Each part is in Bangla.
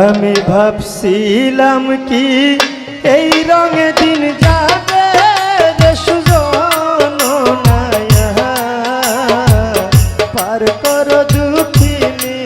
আমি ভাবছিলাম কি এই রঙে দিন যাবে পার কর দুঃখিনী।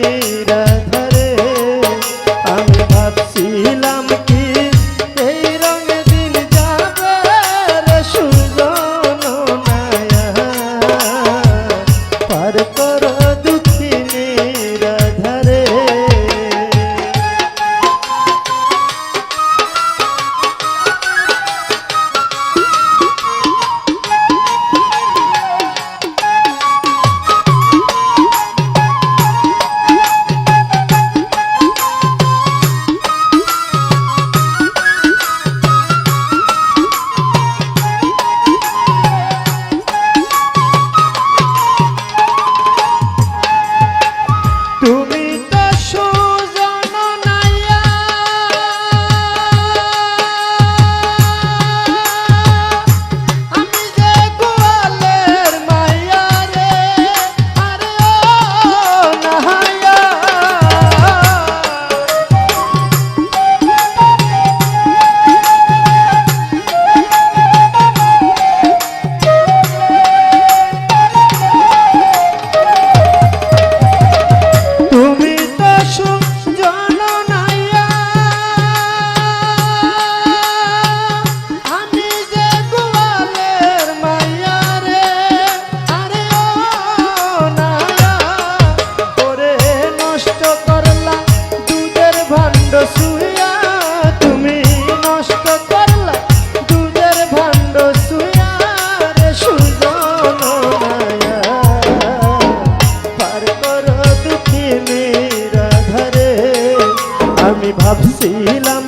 ভাবছিলাম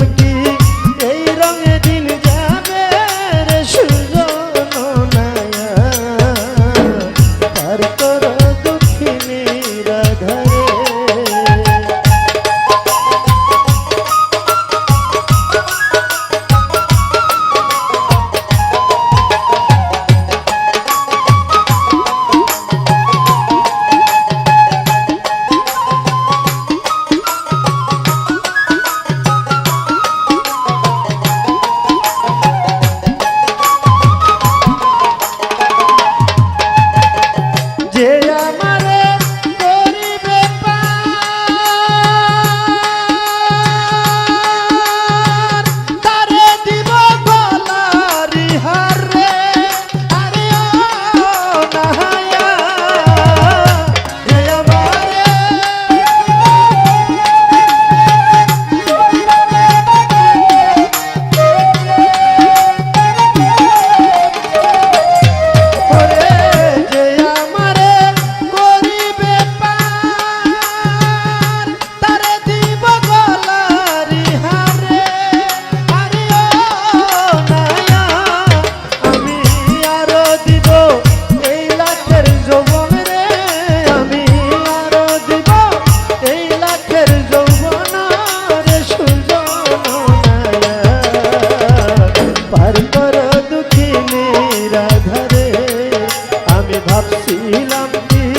ভাবছিলাম কি